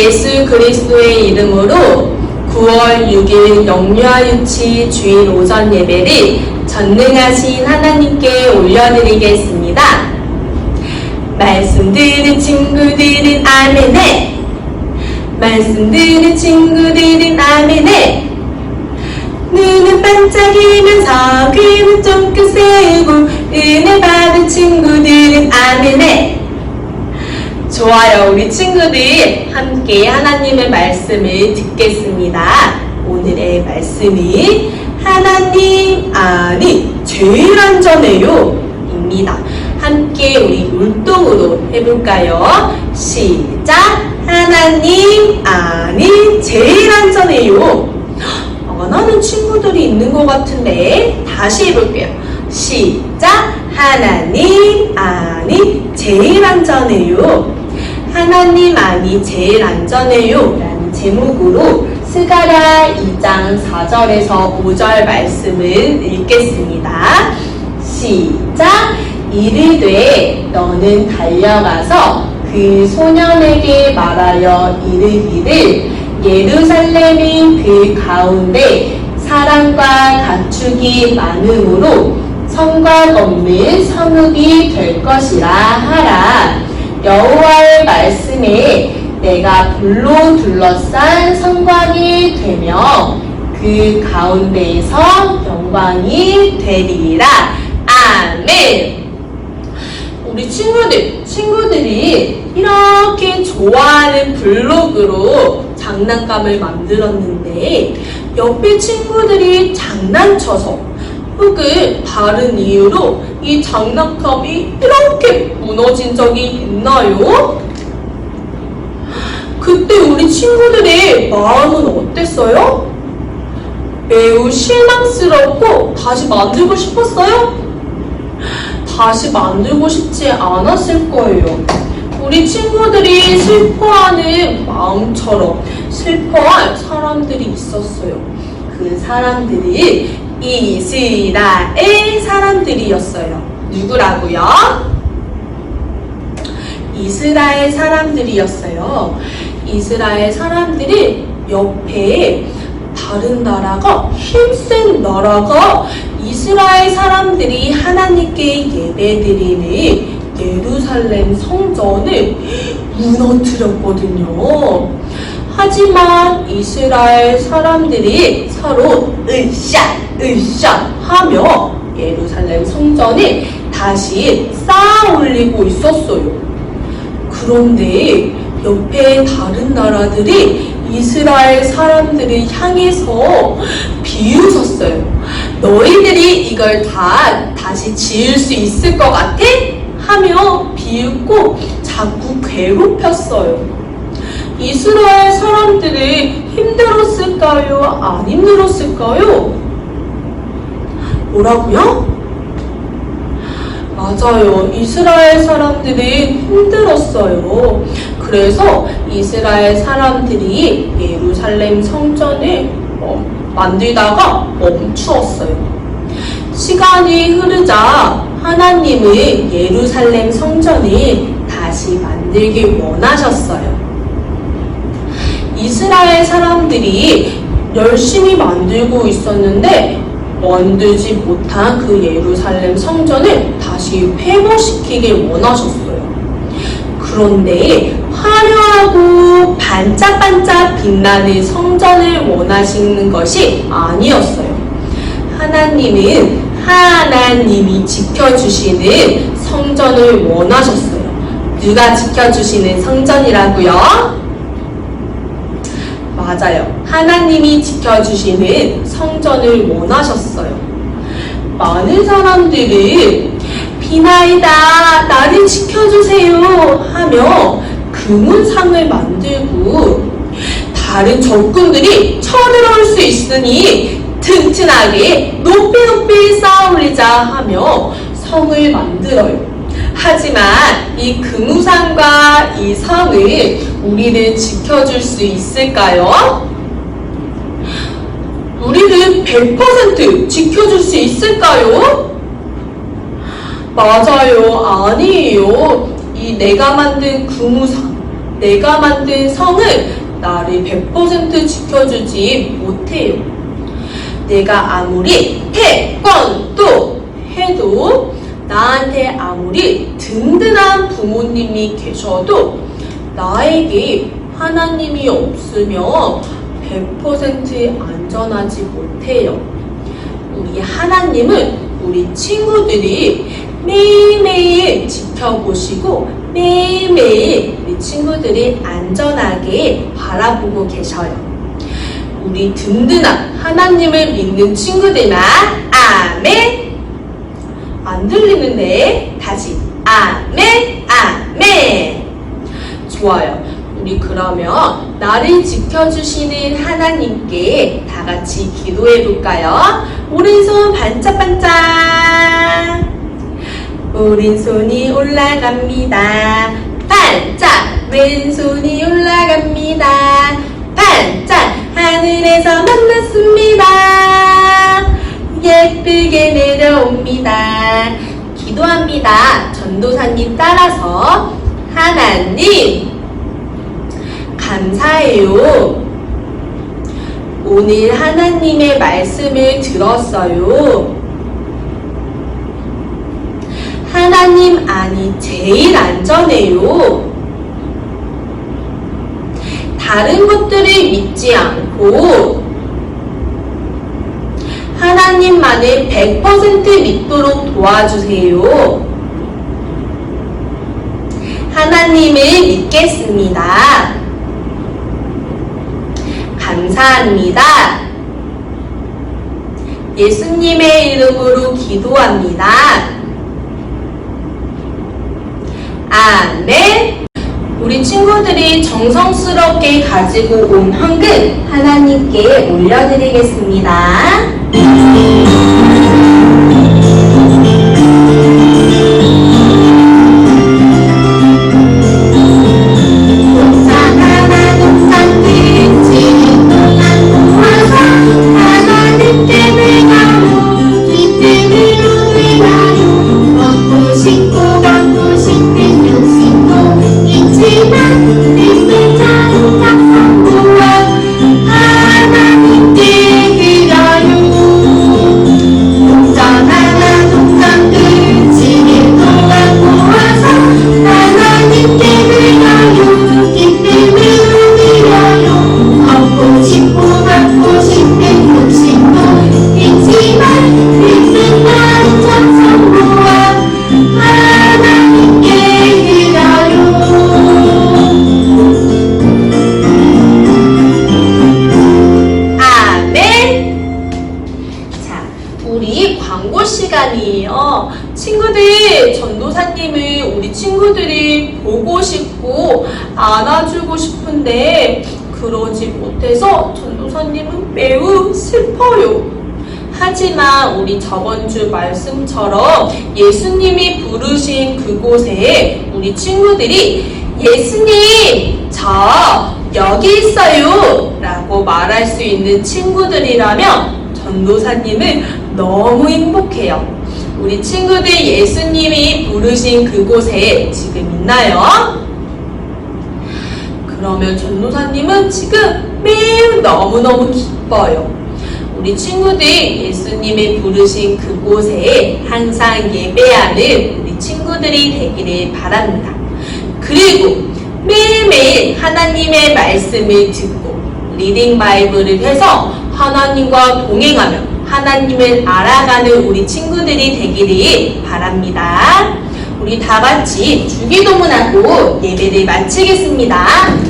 예수 그리스도의 이름으로 9월 6일 영유아 유치 주일 오전 예배를 전능하신 하나님께 올려드리겠습니다. 말씀 들은 친구들은 아멘해. 말씀 들은 친구들은 아멘해. 눈은 반짝이면서 귀는 쫑긋 세우고 은혜 받은 친구들은 아멘해. 좋아요. 우리 친구들 함께 하나님의 말씀을 듣겠습니다. 오늘의 말씀이 하나님 안이 제일 안전해요. 입니다. 함께 우리 율동으로 해볼까요? 시작! 하나님 안이 제일 안전해요. 안 하는 친구들이 있는 것 같은데 다시 해볼게요. 시작! 하나님 안이 제일 안전해요. 하나님 안이 제일 안전해요. 라는 제목으로 스가랴 2장 4절에서 5절 말씀을 읽겠습니다. 시작! 이르되 너는 달려가서 그 소년에게 말하여 이르기를 예루살렘인 그 가운데 사람과 가축이 많음으로 성곽 없는 성읍이 될 것이라 하라. 여호와의 말씀에 내가 불로 둘러싼 성곽이 되며 그 가운데에서 영광이 되리라. 아멘. 우리 친구들, 친구들이 이렇게 좋아하는 블록으로 장난감을 만들었는데 옆에 친구들이 장난쳐서 혹은 다른 이유로 이 장난감이 이렇게 무너진 적이 있나요? 그때 우리 친구들의 마음은 어땠어요? 매우 실망스럽고 다시 만들고 싶었어요? 다시 만들고 싶지 않았을 거예요. 우리 친구들이 슬퍼하는 마음처럼 슬퍼할 사람들이 있었어요. 그 사람들이 이스라엘 사람들이었어요. 누구라고요? 이스라엘 사람들이었어요. 이스라엘 사람들이 옆에 다른 나라가 힘센 나라가 이스라엘 사람들이 하나님께 예배드리는 예루살렘 성전을 무너뜨렸거든요. 하지만 이스라엘 사람들이 서로 으쌰 으쌰 하며 예루살렘 성전을 다시 쌓아 올리고 있었어요. 그런데 옆에 다른 나라들이 이스라엘 사람들을 향해서 비웃었어요. 너희들이 이걸 다 다시 지을 수 있을 것 같아? 하며 비웃고 자꾸 괴롭혔어요. 이스라엘 사람들이 힘들었을까요? 안 힘들었을까요? 뭐라고요? 맞아요. 이스라엘 사람들이 힘들었어요. 그래서 이스라엘 사람들이 예루살렘 성전을 어, 만들다가 멈추었어요. 시간이 흐르자 하나님은 예루살렘 성전을 다시 만들길 원하셨어요. 이스라엘 사람들이 열심히 만들고 있었는데 만들지 못한 그 예루살렘 성전을 다시 회복시키길 원하셨어요. 그런데 화려하고 반짝반짝 빛나는 성전을 원하시는 것이 아니었어요. 하나님은 하나님이 지켜주시는 성전을 원하셨어요. 누가 지켜주시는 성전이라고요? 맞아요. 하나님이 지켜주시는 성전을 원하셨어요. 많은 사람들이 비나이다, 나를 지켜주세요 하며 금은상을 만들고 다른 적군들이 쳐들어올 수 있으니 튼튼하게 높이 높이 쌓아 올리자 하며 성을 만들어요. 하지만 이 금우상과 이 성을 우리를 지켜줄 수 있을까요? 우리를 100% 지켜줄 수 있을까요? 맞아요. 아니에요. 이 내가 만든 금우상, 내가 만든 성을 나를 100% 지켜주지 못해요. 내가 아무리 태권도 해도 나한테 아무리 든든한 부모님이 계셔도 나에게 하나님이 없으면 100%안 전하지 못해요. 우리 하나님은 우리 친구들이 매일매일 지켜보시고 매일매일 우리 친구들이 안전하게 바라보고 계셔요. 우리 든든한 하나님을 믿는 친구들만 아멘. 안 들리는데 다시 아멘 아멘. 좋아요. 우리 그러면 나를 지켜주시는 하나님께 다 같이 기도해 볼까요? 오른손 반짝반짝. 오른손이 올라갑니다. 반짝. 왼손이 올라갑니다. 반짝. 하늘에서 만났습니다. 예쁘게 내려옵니다. 기도합니다. 전도사님 따라서 하나님 감사해요. 오늘 하나님의 말씀을 들었어요. 하나님 안이 제일 안전해요. 다른 것들을 믿지 않고 하나님만을 100% 믿도록 도와주세요. 하나님을 믿겠습니다. 감사합니다. 예수님의 이름으로 기도합니다. 아멘. 우리 친구들이 정성스럽게 가지고 온 헌금 하나님께 올려드리겠습니다. 시간이에요. 친구들, 전도사님을 우리 친구들이 보고 싶고 안아주고 싶은데 그러지 못해서 전도사님은 매우 슬퍼요. 하지만 우리 저번 주 말씀처럼 예수님이 부르신 그곳에 우리 친구들이 예수님, 저 여기 있어요. 라고 말할 수 있는 친구들이라면 전도사님은 너무 행복해요. 우리 친구들 예수님이 부르신 그곳에 지금 있나요? 그러면 전도사님은 지금 매우 너무너무 기뻐요. 우리 친구들 예수님이 부르신 그곳에 항상 예배하는 우리 친구들이 되기를 바랍니다. 그리고 매일매일 하나님의 말씀을 듣고 리딩 바이블을 해서 하나님과 동행하며 하나님을 알아가는 우리 친구들이 되기를 바랍니다. 우리 다 같이 주기도문하고 예배를 마치겠습니다.